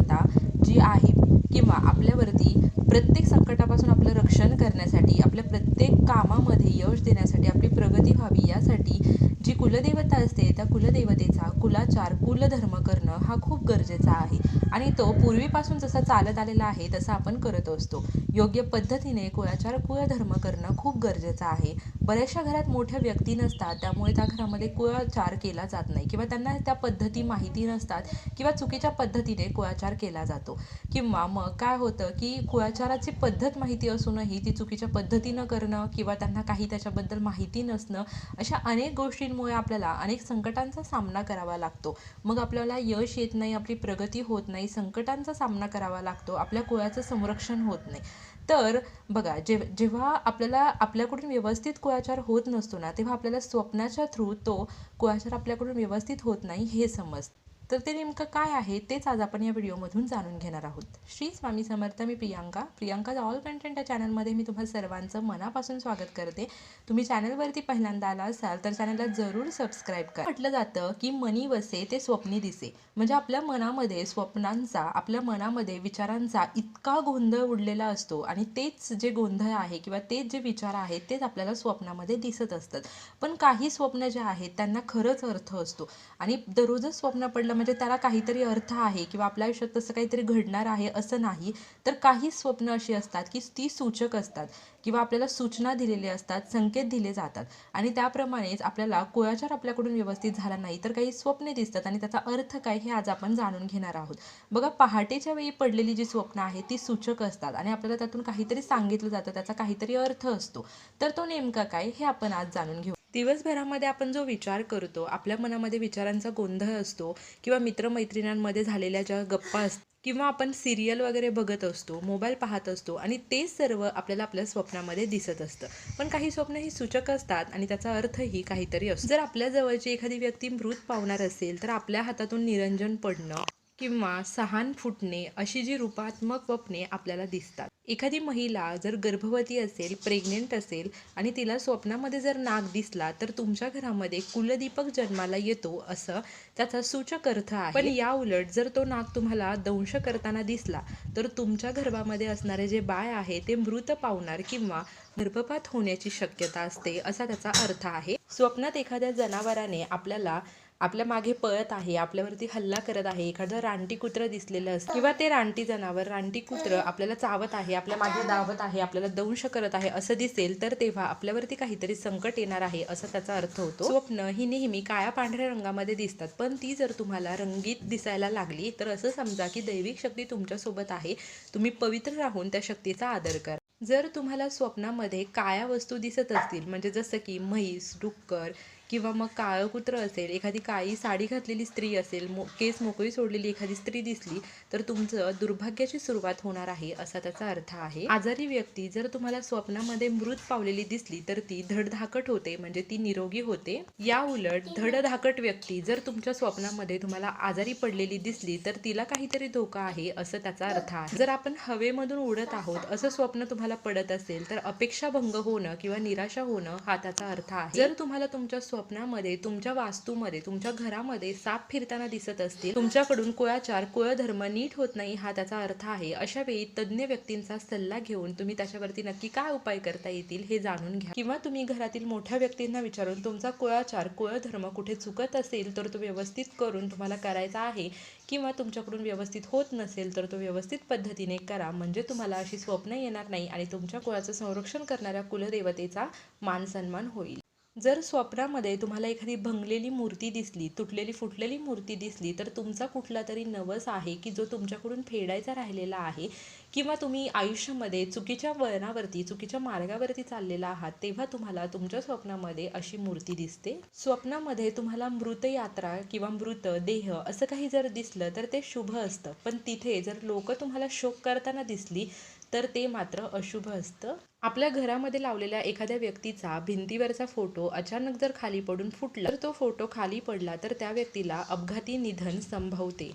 देवता जी आहे किंवा आपल्यावरती प्रत्येक संकटापासून आपलं रक्षण करण्यासाठी आपल्या प्रत्येक कामामध्ये यश देण्यासाठी आपली प्रगती व्हावी यासाठी जी कुलदेवता असते त्या कुलदेवतेचा कुलाचार कुलधर्म करणं हा खूप गरजेचा आहे. आणि तो पूर्वीपासून जसा चालत आलेला आहे तसा आपण करत असतो. योग्य पद्धतीने कुळाचार कुळधर्म करणं खूप गरजेचं आहे. बऱ्याचशा घरात मोठ्या व्यक्ती नसतात त्यामुळे त्या घरामध्ये कुळाचार केला जात नाही किंवा त्यांना त्या पद्धती माहिती नसतात किंवा चुकीच्या पद्धतीने कुळाचार केला जातो. किंवा मग काय होतं की कुळाचाराची पद्धत माहिती असूनही ती चुकीच्या पद्धतीनं करणं किंवा त्यांना काही त्याच्याबद्दल माहिती नसणं अशा अनेक गोष्टींमुळे आपल्याला अनेक संकटांचा सामना करावा लागतो. मग आपल्याला यश येत नाही आपली प्रगती होत नाही नाही संकटांचा सामना करावा लागतो आपल्या कुळाचं संरक्षण होत नाही. तर बघा जे जेव्हा आपल्याला आपल्याकडून व्यवस्थित कुळाचार होत नसतो ना तेव्हा आपल्याला स्वप्नाच्या थ्रू तो कुळाचार आपल्याकडून व्यवस्थित होत नाही हे समजतं. तर ते नेमकं काय आहे तेच आज आपण या व्हिडिओमधून जाणून घेणार आहोत. श्री स्वामी समर्थ मी प्रियांका. प्रियांका ऑल कंटेंट या चॅनलमध्ये मी तुम्हाला सर्वांचं मनापासून स्वागत करते. तुम्ही चॅनलवरती पहिल्यांदा आला असाल तर चॅनलला जरूर सबस्क्राईब करा. म्हटलं जातं की मनी वसे ते स्वप्नी दिसे. म्हणजे आपल्या मनामध्ये स्वप्नांचा आपल्या मनामध्ये विचारांचा इतका गोंधळ उडलेला असतो आणि तेच जे गोंधळ आहे किंवा तेच जे विचार आहेत तेच आपल्याला स्वप्नामध्ये दिसत असतात. पण काही स्वप्न जे आहेत त्यांना खरंच अर्थ असतो. आणि दररोजच स्वप्न पडलं म्हणजे त्याला काहीतरी अर्थ आहे किंवा आपल्या आयुष्यात तसं काहीतरी घडणार आहे असं नाही तर काही स्वप्न अशी असतात की ती सूचक असतात किंवा आपल्याला सूचना दिलेले असतात संकेत दिले जातात. आणि त्याप्रमाणेच आपल्याला कुळाचार आपल्याकडून व्यवस्थित झाला नाही तर काही स्वप्ने दिसतात आणि त्याचा अर्थ काय हे आज आपण जाणून घेणार आहोत. बघा पहाटेच्या वेळी पडलेली जी स्वप्न आहेत ती सूचक असतात आणि आपल्याला त्यातून काहीतरी सांगितलं जातं त्याचा काहीतरी अर्थ असतो. तर तो नेमका काय हे आपण आज जाणून घेऊ. दिवसभरामध्ये आपण जो विचार करतो आपल्या मनामध्ये विचारांचा गोंधळ असतो किंवा मित्रमैत्रिणींमध्ये झालेल्या ज्या गप्पा असतात किंवा आपण सिरियल वगैरे बघत असतो मोबाईल पाहत असतो आणि ते सर्व आपल्याला आपल्या स्वप्नामध्ये दिसत असतं. पण काही स्वप्न ही सूचक असतात आणि त्याचा अर्थही काहीतरी असतो. जर आपल्या जवळची एखादी व्यक्ती मृत पावणार असेल तर आपल्या हातातून निरंजन पडणं किंवा सहान फुटणे अशी जी रूपात्मक स्वप्ने आपल्याला दिसतात. एखादी महिला जर गर्भवती असेल प्रेग्नेंट असेल आणि तिला स्वप्नामध्ये जर नाग दिसला तर तुमच्या घरामध्ये कुलदीपक जन्माला येतो असं त्याचा सूचक अर्थ आहे. पण या उलट जर तो नाग तुम्हाला दंश करताना दिसला तर तुमच्या गर्भामध्ये असणारे जे बाळ आहे ते मृत पावणार किंवा गर्भपात होण्याची शक्यता असते असा त्याचा अर्थ आहे. स्वप्नात एखाद्या जनावराने आपल्याला आपल्या मागे पळत आहे आपल्यावरती हल्ला करत आहे एखादं रानटी कुत्रं दिसलेलं असतं किंवा ते रानटी जनावर रानटी कुत्रं आपल्याला चावत आहे आपल्या मागे धावत आहे आपल्याला दंश करत आहे असं दिसेल तर तेव्हा आपल्यावरती काहीतरी संकट येणार आहे असा त्याचा अर्थ होतो. स्वप्न ही नेहमी काळ्या पांढऱ्या रंगामध्ये दिसतात पण ती जर तुम्हाला रंगीत दिसायला लागली तर असं समजा की दैविक शक्ती तुमच्यासोबत आहे तुम्ही पवित्र राहून त्या शक्तीचा आदर करा. जर तुम्हाला स्वप्नामध्ये काळ्या वस्तू दिसत असतील म्हणजे जसं की म्हैस डुक्कर किंवा मग काळं कुत्रं असेल एखादी काळी साडी घातलेली स्त्री असेल मो केस मोकळी सोडलेली एखादी स्त्री दिसली तर तुमचं दुर्भाग्याची सुरुवात होणार आहे असा त्याचा अर्थ आहे. आजारी व्यक्ती जर तुम्हाला स्वप्नामध्ये मृत पावलेली दिसली तर ती धडधाकट होते म्हणजे ती निरोगी होते. या उलट धडधाकट व्यक्ती जर तुमच्या स्वप्नामध्ये तुम्हाला आजारी पडलेली दिसली तर तिला काहीतरी धोका आहे असं त्याचा अर्थ आहे. जर आपण हवेमधून उडत आहोत असं स्वप्न तुम्हाला पडत असेल तर अपेक्षाभंग होणं किंवा निराशा होणं हा त्याचा अर्थ आहे. जर तुम्हाला तुमच्या स्वप्नामध्ये तुमच्या वास्तूमध्ये तुमच्या घरामध्ये साप फिरताना दिसत असतील. तुमच्याकडून कुळाचार कुळधर्म नीट होत नाही हा त्याचा अर्थ आहे. अशा वेळी तज्ज्ञ व्यक्तींचा सल्ला घेऊन तुम्ही त्याच्यावरती नक्की काय उपाय करता येतील हे जाणून घ्या. किंवा तुम्ही घरातील मोठ्या व्यक्तींना विचारून तुमचा कुळाचार कुळधर्म कुठे चुकत असेल तर तो व्यवस्थित करून तुम्हाला करायचा आहे. किंवा तुमच्याकडून व्यवस्थित होत नसेल तर तो व्यवस्थित पद्धतीने करा. म्हणजे तुम्हाला अशी स्वप्न येणार नाही आणि तुमच्या कुळाचं संरक्षण करणाऱ्या कुलदेवतेचा मान सन्मान होईल. जर स्वप्नामध्ये तुम्हाला एखादी भंगलेली मूर्ती दिसली तुटलेली फुटलेली मूर्ती दिसली तर तुमचा कुठला तरी नवस आहे की जो तुमच्याकडून फेडायचा राहिलेला आहे किंवा तुम्ही आयुष्यामध्ये चुकीच्या वळणावरती चुकीच्या मार्गावरती चाललेला आहात तेव्हा तुम्हाला तुमच्या स्वप्नामध्ये अशी मूर्ती दिसते? स्वप्नामध्ये तुम्हाला मृत यात्रा किंवा मृत देह असं काही जर दिसलं तर ते शुभ असतं. पण तिथे जर लोक तुम्हाला शोक करताना दिसली तर ते मात्र अशुभ असतं. आपल्या घरामध्ये लावलेल्या एखाद्या व्यक्तीचा भिंतीवरचा फोटो अचानक जर खाली पडून फुटला तर तो फोटो खाली पडला तर त्या व्यक्तीला अपघाती निधन संभवते.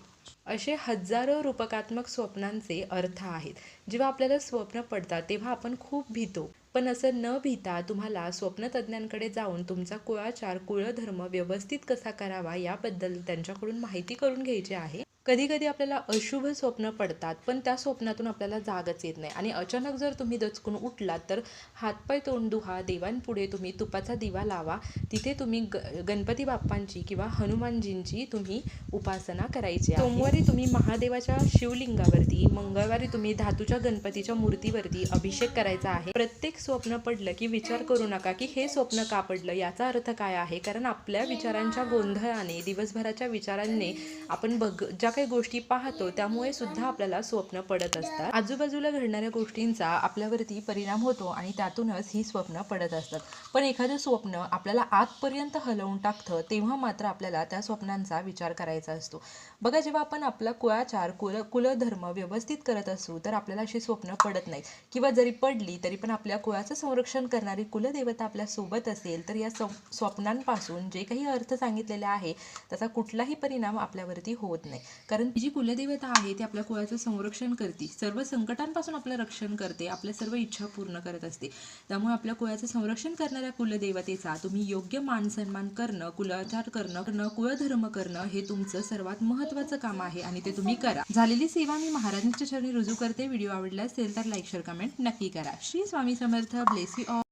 असे हजारो रूपकात्मक स्वप्नांचे अर्थ आहेत. जेव्हा आपल्याला स्वप्न पडतात तेव्हा आपण खूप भीतो. पण असं न भीता तुम्हाला स्वप्नतज्ञांकडे जाऊन तुमचा कुळाचार कुळधर्म व्यवस्थित कसा करावा याबद्दल त्यांच्याकडून माहिती करून घ्यायची आहे. कधी कधी आपल्याला अशुभ स्वप्न पडतात पण त्या स्वप्नातून आपल्याला जागच येत नाही. आणि अचानक जर तुम्ही दचकून उठलात तर हातपाय तोंड दुहा देवांपुढे तुम्ही तुपाचा दिवा लावा. तिथे तुम्ही ग गणपती बाप्पांची किंवा हनुमानजींची तुम्ही उपासना करायची सोमवारी तुम्ही महादेवाच्या शिवलिंगावरती मंगळवारी तुम्ही धातूच्या गणपतीच्या मूर्तीवरती अभिषेक करायचा आहे. प्रत्येक स्वप्न पडलं की विचार करू नका की हे स्वप्न का पडलं याचा अर्थ काय आहे? कारण आपल्या विचारांच्या गोंधळाने दिवसभराच्या विचारांनी आपण बघ ज्या काही गोष्टी पाहतो त्यामुळे सुद्धा आपल्याला स्वप्न पडत असतात. आजूबाजूला घडणाऱ्या गोष्टींचा आपल्यावरती परिणाम होतो आणि त्यातूनच ही स्वप्न पडत असतात. पण एखादं स्वप्न आपल्याला आतपर्यंत हलवून टाकतं तेव्हा मात्र आपल्याला त्या स्वप्नांचा विचार करायचा असतो. बघा जेव्हा आपण आपला कुळाचार कुल कुलधर्म व्यवस्थित करत असू तर आपल्याला अशी स्वप्न पडत नाहीत. किंवा जरी पडली तरी पण आपल्या कुळाचं संरक्षण करणारी कुलदेवता आपल्यासोबत असेल तर या स्व स्वप्नांपासून जे काही अर्थ सांगितलेले आहे त्याचा कुठलाही परिणाम आपल्यावरती होत नाही. कारण जी कुलदेवता आहे ती आपल्या कुळाचं संरक्षण करते. सर्व संकटांपासून आपलं रक्षण करते आपल्या सर्व इच्छा पूर्ण करत असते. त्यामुळे आपल्या कुळाचं संरक्षण करणाऱ्या कुलदेवतेचा तुम्ही योग्य मान सन्मान करणं कुलाचार करणं करणं कुळधर्म करणं हे तुमचं सर्वात महत्त्वाचं काम आहे आणि ते तुम्ही करा. झालेली सेवा मी महाराजांच्या चरणी रुजू करते. व्हिडिओ आवडला असेल तर लाईक शेअर कमेंट नक्की करा. Shri Swami Samarth. Bless you all